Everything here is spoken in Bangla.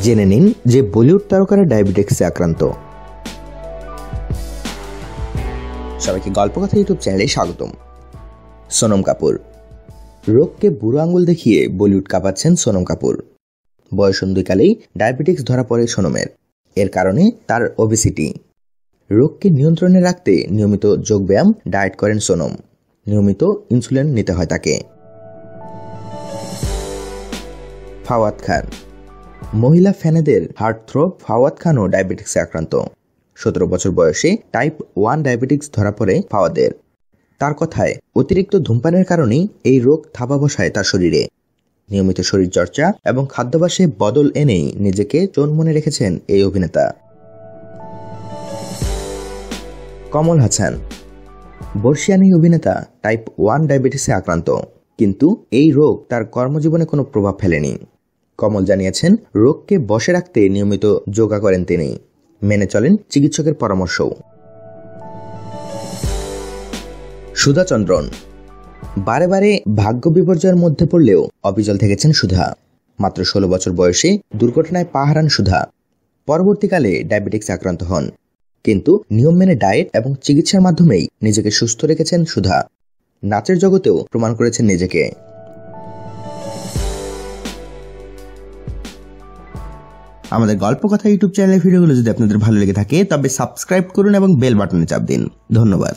জেনে নিন যে বলিউড তারকারা ডায়াবেটিক্সে আক্রান্ত। সবাইকে গল্পকথা ইউটিউব চ্যানেলে স্বাগতম। সোনম কাপুর। রোগকে বুড়ো আঙুল দেখিয়ে বলিউড কাঁপাচ্ছেন সোনম কাপুর। বয়স বয়সন্ধিকালেই ডায়াবেটিক্স ধরা পড়ে সোনমের। এর কারণে তার ওবেসিটি রোগকে নিয়ন্ত্রণে রাখতে নিয়মিত যোগব্যায়াম, ডায়েট করেন সোনম। নিয়মিত ইনসুলিন নিতে হয় তাকে। ফাওয়াদ খান। মহিলা ফ্যানেদের হার্টথ্রো ফাওয়াদ খানও ডায়াবেটিক্সে আক্রান্ত। সতেরো বছর বয়সে টাইপ ওয়ান ডায়াবেটিক্স ধরা পড়ে ফাওয়াদের। তার কথায়, অতিরিক্ত ধূমপানের কারণেই এই রোগ থাবা বসায় তার শরীরে। নিয়মিত শরীরচর্চা এবং খাদ্যাভ্যাসে বদল এনেই নিজেকে চোন মনে রেখেছেন এই অভিনেতা। কমল হাসান। বর্ষিয়ান অভিনেতা টাইপ ওয়ান ডায়াবেটিসে আক্রান্ত, কিন্তু এই রোগ তার কর্মজীবনে কোনো প্রভাব ফেলেনি। কমল জানিয়েছেন, রোগকে বসে রাখতে নিয়মিত যোগা করেন তিনি। মেনে চলেন চিকিৎসকের পরামর্শও। সুধা চন্দ্রন। বারে বারে ভাগ্য বিপর্যয়ের মধ্যে পড়লেও অবিচল থেকেছেন সুধা। মাত্র ষোলো বছর বয়সে দুর্ঘটনায় পা হারান সুধা। পরবর্তীকালে ডায়াবেটিক্স আক্রান্ত হন। কিন্তু নিয়ম মেনে ডায়েট এবং চিকিৎসার মাধ্যমেই নিজেকে সুস্থ রেখেছেন সুধা। নাচের জগতেও প্রমাণ করেছেন নিজেকে। আমাদের গল্প কথা ইউটিউব চ্যানেলের ভিডিওগুলো যদি আপনাদের ভালো লেগে থাকে, তবে সাবস্ক্রাইব করুন এবং বেল বাটনে চাপ দিন। ধন্যবাদ।